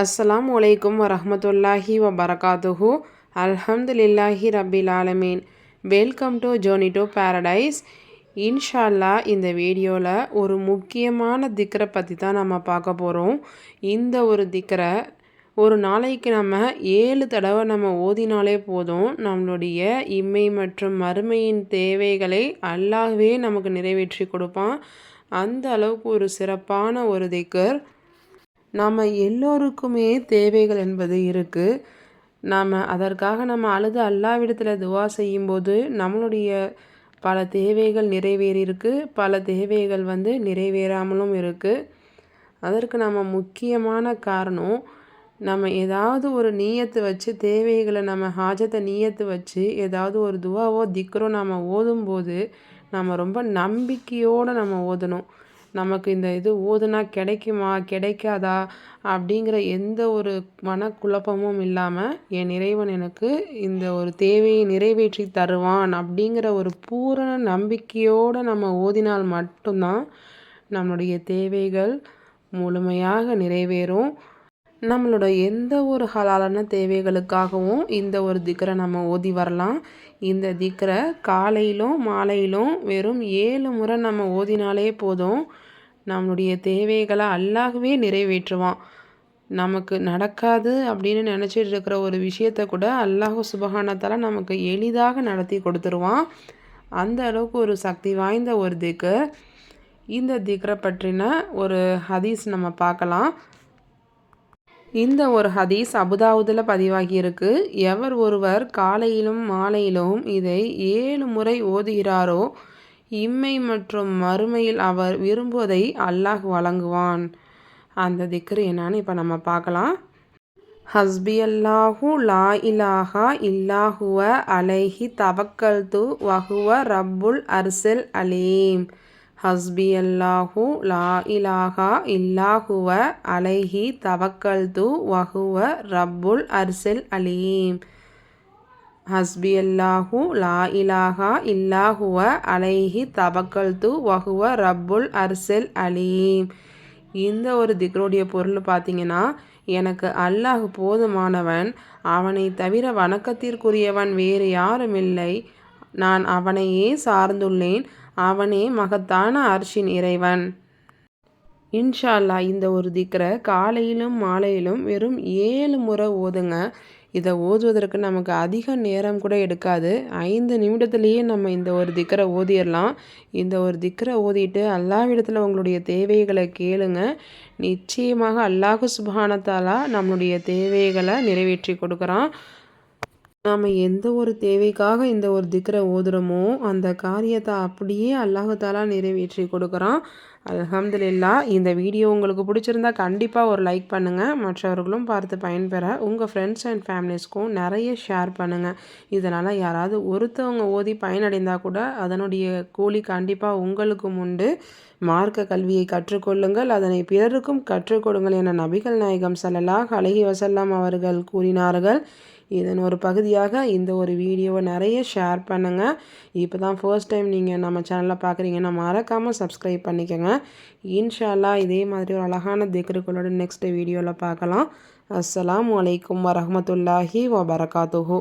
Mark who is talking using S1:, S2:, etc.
S1: அஸ்லாம் வலைக்கும் வரமத்துல்லாஹி வபரகாத்துஹு. அல்ஹம்துலில்லாஹி ரபில் ஆலமீன். Welcome to journey to paradise. இன்ஷால்லா இந்த வீடியோவில் ஒரு முக்கியமான திக்கரை பற்றி தான் நம்ம பார்க்க போகிறோம் இந்த ஒரு திக்கரை ஒரு நாளைக்கு நம்ம ஏழு தடவை நம்ம ஓதினாலே போதும். நம்மளுடைய இம்மை மற்றும் மறுமையின் தேவைகளை அல்லாகவே நமக்கு நிறைவேற்றி கொடுப்பான். அந்த அளவுக்கு ஒரு சிறப்பான ஒரு திக்கர் நாம் எல்லோருக்குமே தேவைகள் என்பது இருக்குது நாம் அதற்காக நம்ம அழுது அல்லாவிடத்தில் துவா செய்யும்போது நம்மளுடைய பல தேவைகள் நிறைவேறியிருக்கு. பல தேவைகள் வந்து நிறைவேறாமலும் இருக்குது அதற்கு நம்ம முக்கியமான காரணம் நம்ம ஏதாவது ஒரு நீயத்து வச்சு தேவைகளை நம்ம ஹாஜத்தை நீயத்து வச்சு ஏதாவது ஒரு துவாவோ திக்கரோ நம்ம ஓதும்போது நம்ம ரொம்ப நம்பிக்கையோடு நம்ம ஓதணும். நமக்கு இந்த இது ஓதுனா கிடைக்குமா கிடைக்காதா? அப்படிங்கிற எந்த ஒரு மனக்குழப்பமும் இல்லாமல் என் இறைவன் எனக்கு இந்த ஒரு தேவையை நிறைவேற்றி தருவான் அப்படிங்கிற ஒரு பூரண நம்பிக்கையோடு நம்ம ஓதினால் மட்டும்தான் நம்மளுடைய தேவைகள் முழுமையாக நிறைவேறும். நம்மளோட எந்த ஒரு ஹலாலான தேவைகளுக்காகவும் இந்த ஒரு திக்கரை நம்ம ஓதி வரலாம். இந்த திக்கரை காலையிலும் மாலையிலும் வெறும் ஏழு முறை நம்ம ஓதினாலே போதும். நம்மளுடைய தேவைகளை அல்லாகவே நிறைவேற்றுவான். நமக்கு நடக்காது அப்படின்னு நினச்சிட்டு இருக்கிற ஒரு விஷயத்த கூட அல்லாஹு சுபகானத்தால் நமக்கு எளிதாக நடத்தி கொடுத்துருவான். அந்த அளவுக்கு ஒரு சக்தி வாய்ந்த ஒரு திக்கு இந்த திக்கரை பற்றின ஒரு ஹதீஸ் நம்ம பார்க்கலாம். இந்த ஒரு ஹதீஸ் அபுதாவுதில் பதிவாகியிருக்கு. எவர் ஒருவர் காலையிலும் மாலையிலும் இதை ஏழு முறை ஓதுகிறாரோ இம்மை மற்றும் மறுமையில் அவர் விரும்புவதை அல்லாஹ் வழங்குவான். அந்த திக்ரு என்னான்னு இப்போ நம்ம பார்க்கலாம். ஹஸ்பி அல்லாஹூ லா இலாஹா இல்லாஹுவ அலைஹி தவக்கல் து வஹுவ ரப்புல் அர்சல் அலீம். ஹஸ்பி அல்லாஹூ லா இலாஹா இல்லாஹுவ அலைஹி தவக்கல் து வஹுவ ரப்புல் அர்சல் அலீம். ஹஸ்பி அல்லாஹூ லா இலாஹா இல்லாஹுவ அலைஹி தபக்கல்து வஹுவ ரப்புல் அர்செல் அலீம். இந்த ஒரு திக்ரோடைய பொருள் பார்த்தீங்கன்னா எனக்கு அல்லாஹ் போதுமானவன் அவனை தவிர வணக்கத்திற்குரியவன் வேறு யாரும் இல்லை நான் அவனையே சார்ந்துள்ளேன் அவனே மகத்தான அர்ஷின் இறைவன். இன்ஷா அல்லா இந்த ஒரு திக்கரை காலையிலும் மாலையிலும் வெறும் ஏழு முறை ஓதுங்க. இதை ஓதுவதற்கு நமக்கு அதிக நேரம் கூட எடுக்காது. ஐந்து நிமிடத்துலேயே நம்ம இந்த ஒரு திக்கரை ஓதிடலாம். இந்த ஒரு திக்கரை ஓதிட்டு அல்லாவிடத்தில் உங்களுடைய தேவைகளை கேளுங்க. நிச்சயமாக அல்லாஹு சுபானத்தாலா நம்மளுடைய தேவைகளை நிறைவேற்றி கொடுக்குறான். நாம் எந்த ஒரு தேவைக்காக இந்த ஒரு திக்கரை ஓதுறோமோ அந்த காரியத்தை அப்படியே அல்லாஹாலா நிறைவேற்றி கொடுக்குறான். அலமதுல்லா இந்த வீடியோ உங்களுக்கு பிடிச்சிருந்தா கண்டிப்பாக ஒரு லைக் பண்ணுங்கள் மற்றவர்களும் பார்த்து பயன்பெற உங்கள் ஃப்ரெண்ட்ஸ் அண்ட் ஃபேமிலிஸ்க்கும் நிறைய ஷேர் பண்ணுங்கள் இதனால் யாராவது ஒருத்தவங்க ஓதி பயனடைந்தால் கூட அதனுடைய கூலி கண்டிப்பாக உங்களுக்கும் உண்டு. மார்க்க கல்வியை கற்றுக்கொள்ளுங்கள் அதனை பிறருக்கும் கற்றுக்கொடுங்கள் என நபிகள் நாயகம் சல்லல்லாஹ் அலஹி வசல்லாம் அவர்கள் கூறினார்கள். இதன் ஒரு பகுதியாக இந்த ஒரு வீடியோவை நிறைய ஷேர் பண்ணுங்கள் இப்போ தான் ஃபர்ஸ்ட் டைம் நீங்கள் நம்ம சேனலில் பார்க்குறீங்கன்னா மறக்காமல் சப்ஸ்கிரைப் பண்ணிக்கோங்க. இன்ஷால்லா இதே மாதிரி ஒரு அழகான திக்ருக்களோட நெக்ஸ்ட் வீடியோவில் பார்க்கலாம். அஸ்லாம் வலைக்கம் வரமத்துல்லாஹி வபரகாத்துஹூ.